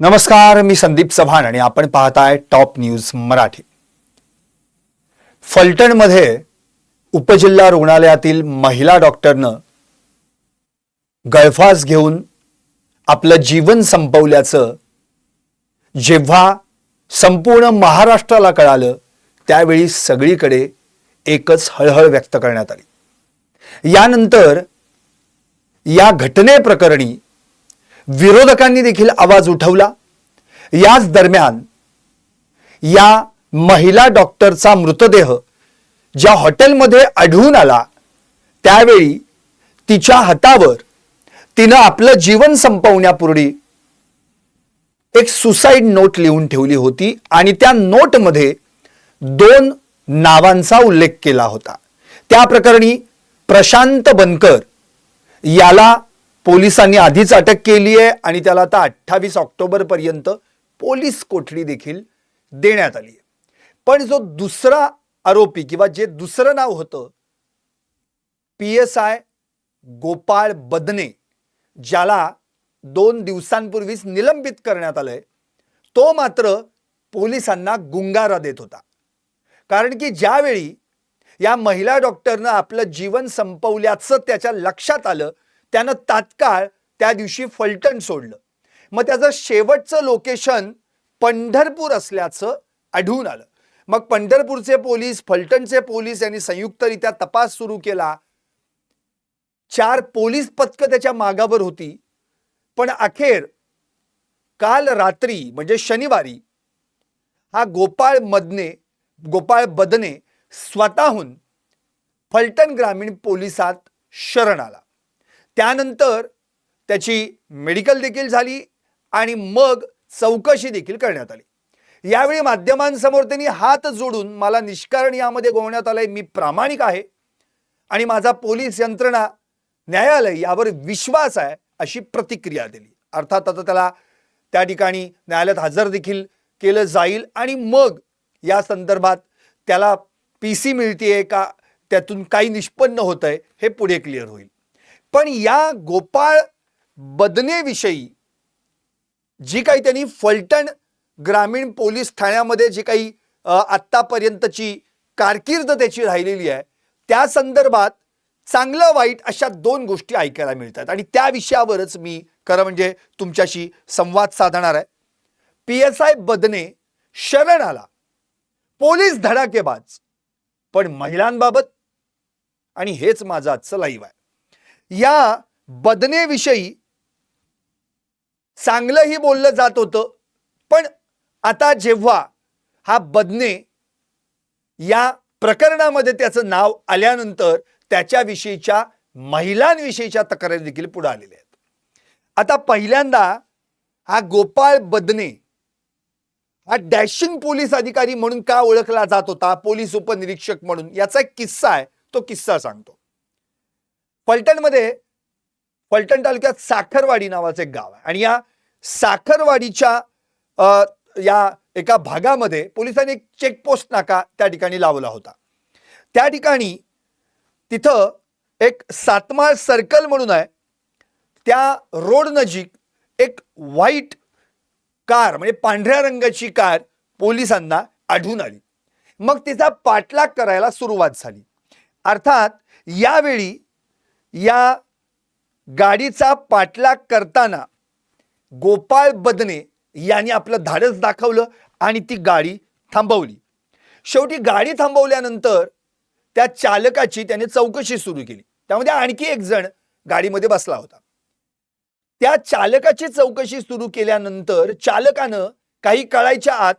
नमस्कार मी संदीप चव्हाण आणि आपण पाहताय टॉप न्यूज मराठी. फलटणमध्ये उपजिल्हा रुग्णालयातील महिला डॉक्टरनं गळफास घेऊन आपलं जीवन संपवल्याचं जेव्हा संपूर्ण महाराष्ट्राला कळालं त्यावेळी सगळीकडे एकच हळहळ व्यक्त करण्यात आली. यानंतर या घटनेप्रकरणी विरोधकांनी देखील आवाज उठवला. याच दरम्यान या महिला डॉक्टरचा मृतदेह ज्या हॉटेलमध्ये आढळून आला त्यावेळी तिच्या हातावर तिनं आपलं जीवन संपवण्यापूर्वी एक सुसाईड नोट लिहून ठेवली होती आणि त्या नोटमध्ये दोन नावांचा उल्लेख केला होता. त्या प्रकरणी प्रशांत बनकर याला पोलिसांनी आधीच अटक केली आहे आणि त्याला आता अठ्ठावीस ऑक्टोबरपर्यंत पोलीस कोठडी देखील देण्यात आली आहे. पण जो दुसरा आरोपी किंवा जे दुसरं नाव होतं P S I Gopal Badne ज्याला दोन दिवसांपूर्वीच निलंबित करण्यात आलंय तो मात्र पोलिसांना गुंगारा देत होता. कारण की ज्यावेळी या महिला डॉक्टरनं आपलं जीवन संपवल्याचं त्याच्या लक्षात आलं त्यानं तात्काळ त्या दिवशी फलटण सोडलं. मग त्याचं शेवटचं लोकेशन पंढरपूर असल्याचं आढळून आलं. मग पंढरपूरचे पोलीस फलटणचे पोलीस यांनी संयुक्तरित्या तपास सुरू केला. चार पोलीस पथकं त्याच्या मागावर होती. पण अखेर काल रात्री म्हणजे शनिवारी हा गोपाळ मदने गोपाळ बदने स्वतःहून फलटण ग्रामीण पोलिसात शरण आला. त्यानंतर त्याची मेडिकल देखील झाली आणि मग चौकशी देखील करण्यात आली. यावेळी माध्यमांसमोर त्यांनी हात जोडून मला निष्कारण यामध्ये गोवण्यात आलंय मी प्रामाणिक आहे आणि माझा पोलीस यंत्रणा न्यायालय यावर विश्वास आहे अशी प्रतिक्रिया दिली. अर्थात आता त्याला त्या ठिकाणी न्यायालयात हजर देखील केलं जाईल आणि मग या संदर्भात त्याला पी सी मिळतीये का त्यातून काही निष्पन्न होतं आहे हे पुढे क्लिअर होईल. पण या गोपाळ बदनेविषयी जी काही त्यांनी फलटण ग्रामीण पोलीस ठाण्यामध्ये जी काही आत्तापर्यंतची कारकीर्द त्याची राहिलेली आहे त्या संदर्भात चांगलं वाईट अशा दोन गोष्टी ऐकायला मिळतात. आणि त्या विषयावरच मी खरं म्हणजे तुमच्याशी संवाद साधणार आहे. पी एस आय बदने शरण आला. पोलीस धडाकेबाज. पण महिलांबाबत आणि हेच माझं आजचं लाईव्ह आहे. या बदनेविषयी चांगलंही बोललं जात होतं. पण आता जेव्हा हा बदने या प्रकरणामध्ये त्याचं नाव आल्यानंतर त्याच्याविषयीच्या महिलांविषयीच्या तक्रारी देखील पुढे आलेल्या आहेत. आता पहिल्यांदा हा गोपाळ बदने हा डॅशिंग पोलीस अधिकारी म्हणून का ओळखला जात होता? पोलीस उपनिरीक्षक म्हणून याचा एक किस्सा आहे. तो किस्सा सांगतो. फलटणमध्ये फलटण तालुक्यात साखरवाडी नावाचं एक गाव आहे. आणि या साखरवाडीच्या या एका भागामध्ये पोलिसांनी एक चेकपोस्ट नाका त्या ठिकाणी लावला होता. त्या ठिकाणी तिथं एक सातमाळ सर्कल म्हणून आहे. त्या रोड नजीक एक व्हाईट कार म्हणजे पांढऱ्या रंगाची कार पोलिसांना आढळून आली. मग तिचा पाठलाग करायला सुरुवात झाली. अर्थात यावेळी या गाडीचा पाठलाग करताना गोपाळ बदने यांनी आपलं धाडस दाखवलं आणि ती गाडी थांबवली. शेवटी गाडी थांबवल्यानंतर त्या चालकाची त्याने चौकशी सुरू केली. त्यामध्ये आणखी एक जण गाडीमध्ये बसला होता. त्या चालकाची चौकशी सुरू केल्यानंतर चालकानं काही कळायच्या आत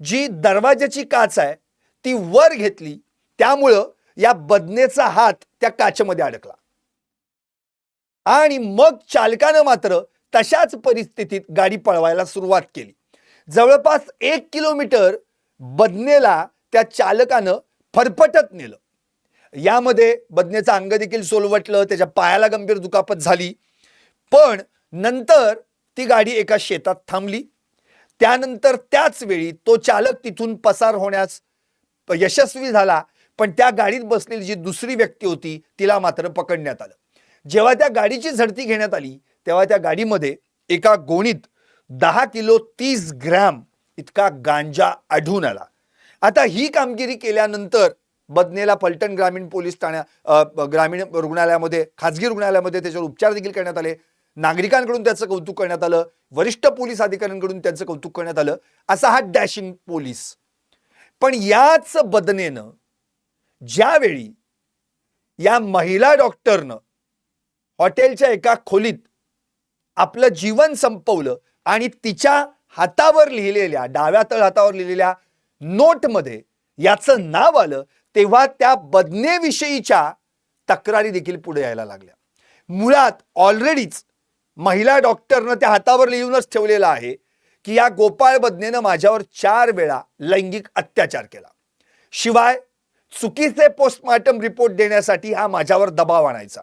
जी दरवाजाची काच आहे ती वर घेतली. त्यामुळं या बदनेचा हात त्या काचेमध्ये अडकला. आणि मग चालकानं मात्र तशाच परिस्थितीत गाडी पळवायला सुरुवात केली. जवळपास एक किलोमीटर बदनेला त्या चालकानं फरफटत नेलं. यामध्ये बदनेचं अंग देखील सोलवटलं त्याच्या पायाला गंभीर दुखापत झाली. पण नंतर ती गाडी एका शेतात थांबली. त्यानंतर त्याच वेळी तो चालक तिथून पसार होण्यास यशस्वी झाला. पण त्या गाडीत बसलेली जी दुसरी व्यक्ती होती तिला मात्र पकडण्यात आलं. जेव्हा त्या गाडीची झडती घेण्यात आली तेव्हा त्या गाडीमध्ये एका गोणीत दहा किलो तीस ग्रॅम इतका गांजा आढळून आला. आता ही कामगिरी केल्यानंतर बदनेला पलटण ग्रामीण पोलीस ठाण्या ग्रामीण रुग्णालयामध्ये खाजगी रुग्णालयामध्ये त्याच्यावर उपचार देखील करण्यात आले. नागरिकांकडून त्याचं कौतुक करण्यात आलं. वरिष्ठ पोलीस अधिकाऱ्यांकडून त्यांचं कौतुक करण्यात आलं. असा हा डॅशिंग पोलीस. पण याच बदनेनं ज्यावेळी या महिला डॉक्टरनं हॉटेलच्या एका खोलीत आपलं जीवन संपवलं आणि तिच्या हातावर लिहिलेल्या डाव्या तळ हातावर लिहिलेल्या नोटमध्ये याचं नाव आलं तेव्हा त्या बदनेविषयीच्या तक्रारी देखील पुढे यायला लागल्या. मुळात ऑलरेडीच महिला डॉक्टरनं त्या हातावर लिहूनच ठेवलेलं आहे की या गोपाळ बदनेनं माझ्यावर चार वेळा लैंगिक अत्याचार केला. शिवाय चुकीचे पोस्टमार्टम रिपोर्ट देण्यासाठी हा माझ्यावर दबाव आणायचा.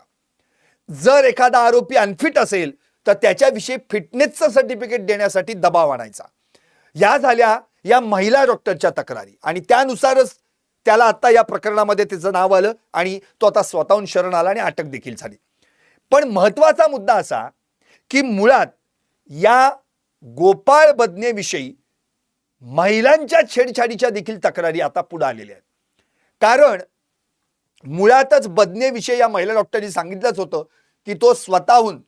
जर एखादा आरोपी अनफिट असेल तर त्याच्याविषयी फिटनेसचं सर्टिफिकेट देण्यासाठी दबाव आणायचा. या झाल्या या महिला डॉक्टरच्या तक्रारी. आणि त्यानुसारच त्याला आता या प्रकरणामध्ये त्याचं नाव आलं आणि तो आता स्वतःहून शरण आला आणि अटक देखील झाली. पण महत्त्वाचा मुद्दा असा की मुळात या गोपाळ बदनेविषयी महिलांच्या छेडछाडीच्या देखील तक्रारी आता पुढे आलेल्या आहेत. कारण मुळातच बदनेविषयी या महिला डॉक्टरनी सांगितलंच होतं की तो स्वतःहून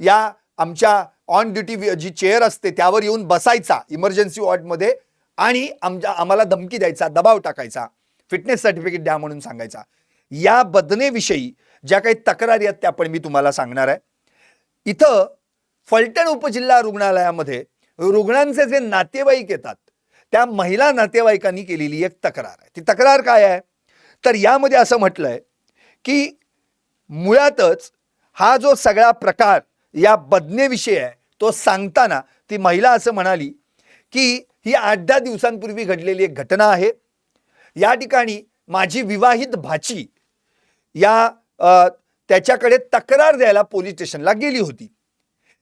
या आमच्या ऑन ड्युटी जी चेअर असते त्यावर येऊन बसायचा इमर्जन्सी वॉर्डमध्ये आणि आमच्या आम्हाला धमकी द्यायचा दबाव टाकायचा फिटनेस सर्टिफिकेट द्या म्हणून सांगायचा. या बदनेविषयी ज्या काही तक्रारी आहेत त्या पण मी तुम्हाला सांगणार आहे. इथं फलटण उपजिल्हा रुग्णालयामध्ये रुग्णांचे जे नातेवाईक येतात त्या महिला नातेवाईकांनी केलेली एक तक्रार आहे. ती तक्रार काय आहे? तर यामध्ये असं म्हटलं आहे की मुळातच हा जो सगळा प्रकार या बदनेविषयी आहे तो सांगताना ती महिला असं म्हणाली की ही आठ दहा दिवसांपूर्वी घडलेली एक घटना आहे. या ठिकाणी माझी विवाहित भाची या त्याच्याकडे तक्रार द्यायला पोलीस स्टेशनला गेली होती.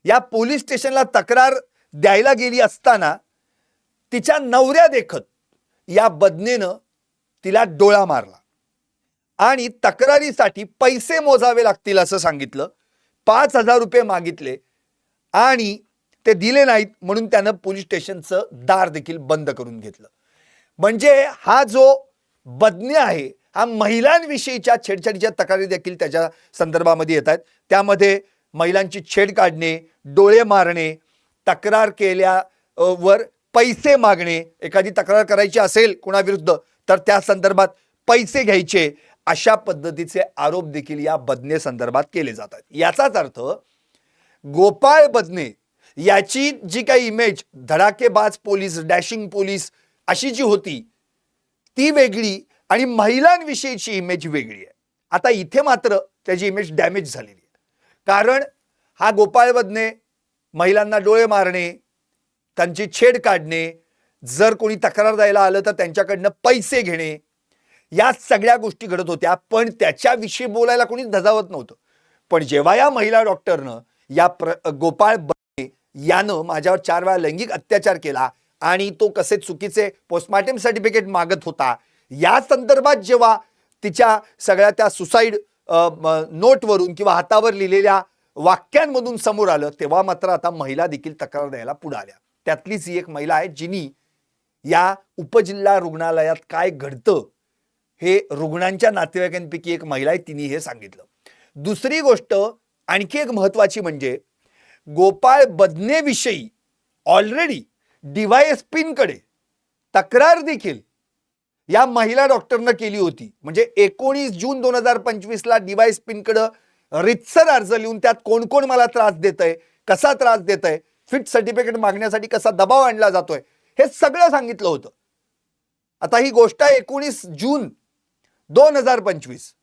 या पोलीस स्टेशनला तक्रार द्यायला गेली असताना तिच्या नवऱ्या देखत या बदनेनं तिला डोळा मारला. आणि तक्रारीसाठी पैसे मोजावे लागतील असं सांगितलं. पाच हजार रुपये मागितले आणि ते दिले नाहीत म्हणून त्यानं पोलीस स्टेशनचं दार देखील बंद करून घेतलं. म्हणजे हा जो बदने आहे हा महिलांविषयीच्या छेडछाडीच्या तक्रारी देखील त्याच्या संदर्भामध्ये येत आहेत. त्यामध्ये महिलांची छेड काढणे डोळे मारणे तक्रार केल्या वर पैसे मागणे एखादी तक्रार करायची असेल कुणाविरुद्ध तर त्या संदर्भात पैसे घ्यायचे. अशा पद्धतीचे आरोप देखील या बदने संदर्भात केले जातात याचाच अर्थ गोपाळ बदने याची जी काही इमेज धडाकेबाज पोलीस डॅशिंग पोलीस अशी जी होती ती वेगळी आणि महिलांविषयीची इमेज वेगळी आहे. आता इथे मात्र त्याची इमेज डॅमेज झालेली आहे. कारण हा गोपाळ बदने महिलांना डोळे मारणे त्यांची छेड काढणे जर कोणी तक्रार द्यायला आलं तर त्यांच्याकडनं पैसे घेणे या सगळ्या गोष्टी घडत होत्या. पण त्याच्याविषयी बोलायला कोणी धजावत नव्हतं. पण जेव्हा या महिला डॉक्टरनं या प्र गोपाळ बने यानं माझ्यावर चार वेळा लैंगिक अत्याचार केला आणि तो कसे चुकीचे पोस्टमार्टम सर्टिफिकेट मागत होता या संदर्भात जेव्हा तिच्या सगळ्या त्या सुसाईड नोटवरून किंवा हातावर लिहिलेल्या वाक्यांमधून समोर आलं तेव्हा मात्र आता महिला देखील तक्रार द्यायला पुढे आल्या. त्यातलीच ही एक महिला आहे जिनी या उपजिल्हा रुग्णालयात काय घडतं हे रुग्णांच्या नातेवाईकांपैकी एक महिला आहे तिने हे सांगितलं. दुसरी गोष्ट आणखी एक महत्वाची म्हणजे गोपाळ बदनेविषयी ऑलरेडी डीवायएसपींकडे तक्रार देखील या महिला डॉक्टरनं केली होती. म्हणजे एकोणीस जून दोन हजार पंचवीसला डीवायएसपींकडं रितसर अर्ज लिहून त्यात कोण कोण मला त्रास देत आहे कसा त्रास देत आहे फिट सर्टिफिकेट मागण्यासाठी कसा दबाव आणला जातोय हे सगळं सांगितलं होतं. आता ही गोष्ट आहे एकोणीस जून दोन हजार पंचवीस.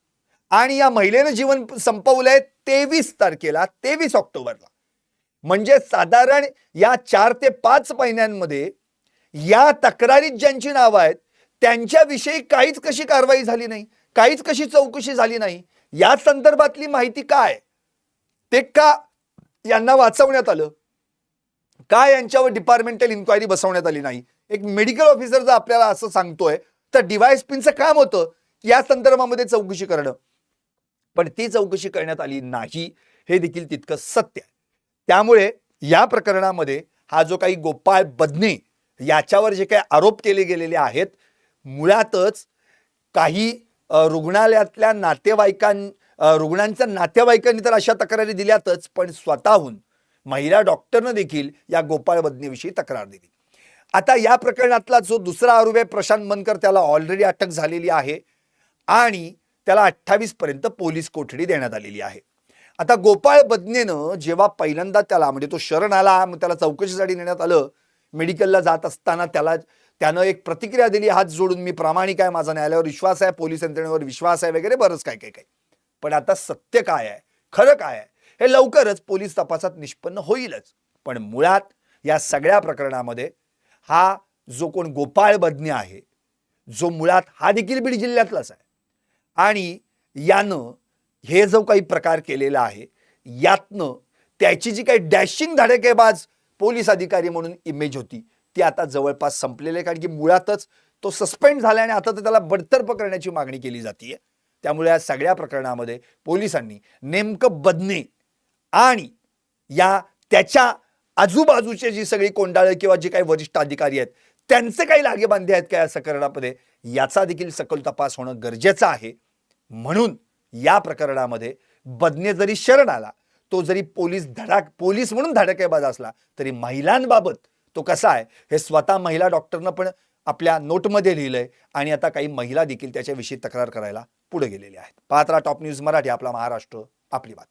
आणि या महिलेनं जीवन संपवलंय तेवीस तारखेला तेवीस ऑक्टोबरला. म्हणजे साधारण या चार ते पाच महिन्यांमध्ये या तक्रारीत ज्यांची नावं आहेत त्यांच्याविषयी काहीच कशी कारवाई झाली नाही काहीच कशी चौकशी झाली नाही या संदर्भातली माहिती काय? ते का यांना वाचवण्यात आलं? का यांच्यावर डिपार्टमेंटल इन्क्वायरी बसवण्यात आली नाही? एक मेडिकल ऑफिसर जर आपल्याला असं सांगतोय तर डिवाइस पिनचं काम होतं या संदर्भामध्ये चौकशी करणं. पण ती चौकशी करण्यात आली नाही हे देखील तितकं सत्य आहे. त्यामुळे या प्रकरणामध्ये हा जो काही गोपाळ बदने याच्यावर जे काही आरोप केले गेलेले आहेत मुळातच काही रुग्णालयातल्या नातेवाईकां रुग्णांच्या नातेवाईकांनी तर अशा तक्रारी दिल्यातच पण स्वतःहून महिला डॉक्टरनं देखील या गोपाळ बदनेविषयी तक्रार दिली. आता या प्रकरणातला जो दुसरा आरोप आहे प्रशांत मनकर त्याला ऑलरेडी अटक झालेली आहे आणि त्याला अठ्ठावीस पर्यंत पोलीस कोठडी देण्यात आलेली आहे. आता गोपाळ बदनेनं जेव्हा पहिल्यांदा त्याला म्हणजे तो शरण आला मग त्याला चौकशीसाठी नेण्यात आलं मेडिकलला जात असताना त्याला त्यानं एक प्रतिक्रिया दिली हात जोडून मी प्रामाणिक आहे माझा न्यायालयावर विश्वास आहे पोलीस यंत्रणेवर विश्वास आहे वगैरे बरंच काय काय काय पण आता सत्य काय आहे? खरं काय आहे? हे लवकरच पोलीस तपासात निष्पन्न होईलच. पण मुळात या सगळ्या प्रकरणामध्ये हा जो कोण गोपाळ बदने आहे जो मुळात हा देखील बीड जिल्ह्यातलाच आहे. आणि यानं हे जो काही प्रकार केलेला आहे यातनं त्याची जी काही डॅशिंग धडकेबाज पोलीस अधिकारी म्हणून इमेज होती ती आता जवळपास संपलेली आहे. कारण की मुळातच तो सस्पेंड झाला आणि आता तर त्याला बडतर्फ करण्याची मागणी केली जाते त्यामुळे या सगळ्या प्रकरणामध्ये पोलिसांनी नेमकं बदने आणि या त्याच्या आजूबाजूचे जी सगळी कोंडाळं किंवा जे काही वरिष्ठ अधिकारी आहेत त्यांचे काही लागेबांधे आहेत का या प्रकरणामध्ये? याचा देखील सखोल तपास होणं गरजेचं आहे. म्हणून या प्रकरणामध्ये बदने जरी शरण आला तो जरी पोलीस धडाक पोलीस म्हणून धडकेबाज असला तरी महिलांबाबत तो कसा आहे? हे स्वतः महिला डॉक्टरनं पण आपल्या नोटमध्ये लिहिलंय आणि आता काही महिला देखील त्याच्याविषयी तक्रार करायला पुढे गेलेल्या आहेत. पात्रा टॉप न्यूज मराठी आपला महाराष्ट्र आपली बात